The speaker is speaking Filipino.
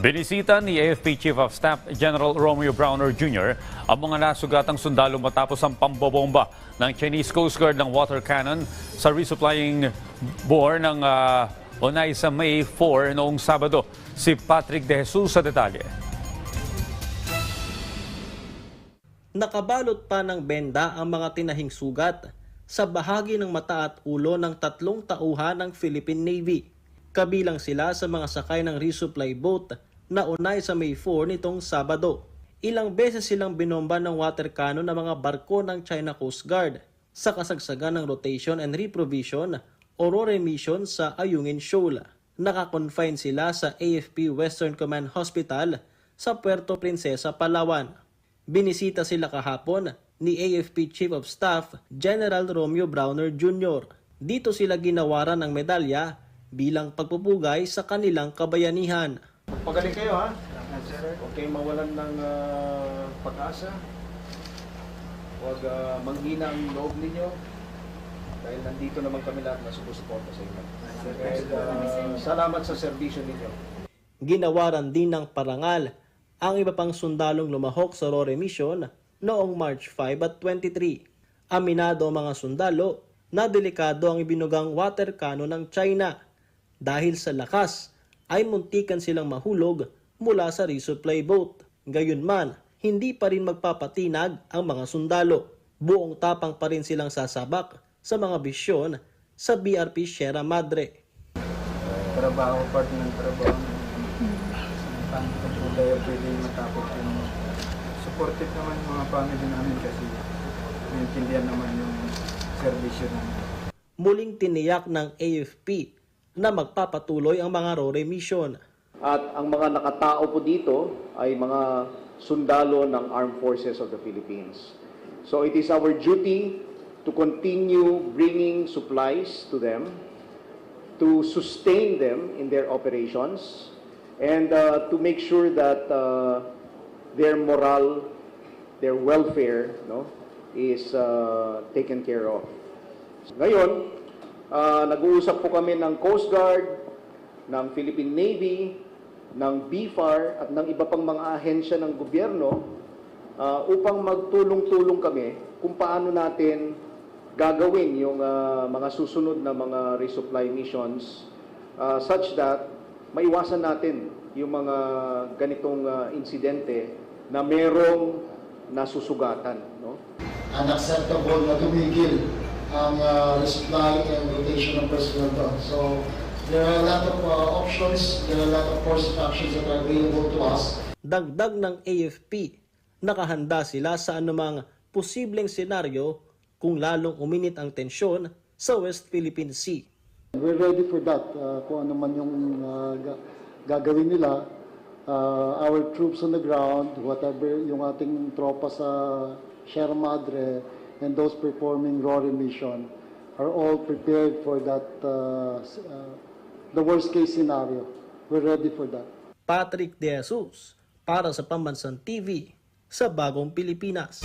Binisita ni AFP Chief of Staff General Romeo Browner Jr. ang mga nasugatang sundalo matapos ang pambobomba ng Chinese Coast Guard ng water cannon sa resupplying bore ng ah, Onay sa May 4 noong Sabado. Si Patrick De Jesus sa detalye. Nakabalot pa ng benda ang mga tinahing sugat sa bahagi ng mata at ulo ng tatlong tauhan ng Philippine Navy. Kabilang sila sa mga sakay ng resupply boat na unay sa May 4 nitong Sabado. Ilang beses silang binomba ng water cannon ng mga barko ng China Coast Guard sa kasagsagan ng rotation and reprovision o RORE mission sa Ayungin Shoal. Nakakonfine sila sa AFP Western Command Hospital sa Puerto Princesa, Palawan. Binisita sila kahapon ni AFP Chief of Staff General Romeo Browner Jr. Dito sila ginawaran ng medalya bilang pagpupugay sa kanilang kabayanihan. Pagaling kayo ha. Kayong mawalan ng ah, pag-asa. Huwag ah, manghina ang loob ninyo. Dahil nandito naman kami lahat na sumusuporta sa inyo. And, ah, salamat sa serbisyo ninyo. Ginawaran din ng parangal ang iba pang sundalong lumahok sa RORE mission noong March 5 at 23. Aminado ang mga sundalo na delikado ang ibinugang water cannon ng China dahil sa lakas ay muntikan silang mahulog mula sa resupply boat. Gayunman, hindi pa rin magpapatinag ang mga sundalo. Buong tapang pa rin silang sasabak sa mga bisyon sa BRP Sierra Madre. trabaho, part ng trabaho. Paano ko po tayo pwede matapos yung supportive naman yung mga family namin kasi naiintindihan naman yung servisyo namin. muling tiniyak ng AFP na magpapatuloy ang mga RORE mission. At ang mga nakatao po dito ay mga sundalo ng Armed Forces of the Philippines. So it is our duty to continue bringing supplies to them, to sustain them in their operations, and uh, to make sure that uh, their morale, their welfare, no, is uh, taken care of. Ngayon, ah, nag-uusap po kami ng Coast Guard, ng Philippine Navy, ng BFAR at ng iba pang mga ahensya ng gobyerno ah, upang magtulong-tulong kami kung paano natin gagawin yung ah, mga susunod na mga resupply missions ah, such that maiwasan natin yung mga ganitong ah, insidente na merong nasusugatan. No? unacceptable na tumigil ang uh, resupply and rotation ng personnel doon. So, there are a lot of uh, options, there are a lot of course of actions that are available to us. Dagdag ng AFP, nakahanda sila sa anumang posibleng senaryo kung lalong uminit ang tensyon sa West Philippine Sea. We're ready for that. Uh, kung ano man yung uh, ga- gagawin nila, uh, our troops on the ground, whatever yung ating tropa sa Sierra Madre and those performing RORE mission are all prepared for that, uh, uh, the worst case scenario. We're ready for that. Patrick De Jesus para sa Pambansang TV sa Bagong Pilipinas.